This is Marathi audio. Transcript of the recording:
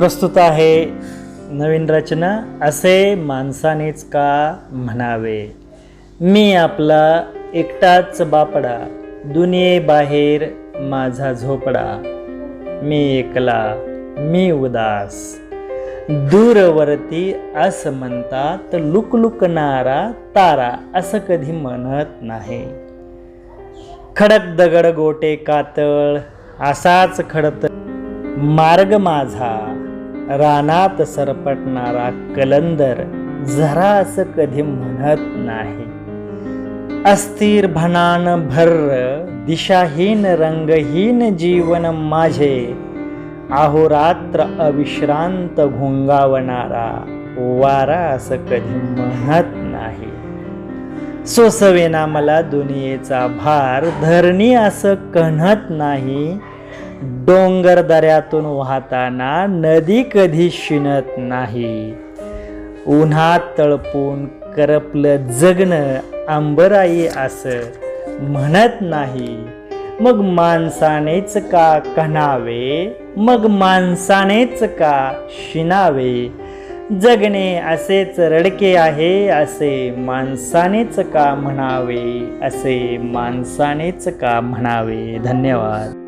प्रस्तुत आहे नवीन रचना असे माणसानेच का म्हणावे? मी आपला एकटाच बापडा दुनियेबाहेर माझा झोपडा. मी एकला मी उदास. दूरवरती असं म्हणतात लुकलुकणारा तारा असं कधी म्हणत नाही. खडक दगड गोटे कातळ असाच खडत मार्ग माझा. रानात सरपटणारा कलंदर झरा असं कधी म्हणत नाही. अस्थिर भनान भर्र दिशाहीन रंगहीन जीवन माझे अहोरात्र अविश्रांत घोंगावणारा वारा असं कधी म्हणत नाही. सोसवेना मला दुनियेचा भार धरणी असं कणत नाही डोंगर दऱ्यातून वाहताना नदी कधी शिणत नाही. उन्हात तळपून करपलं जगणं आंबराई असं म्हणत नाही. मग माणसानेच का कणावे? मग माणसानेच का शिनावे जगणे असेच रडके आहे असे माणसानेच का म्हणावे? असे माणसानेच का म्हणावे? धन्यवाद.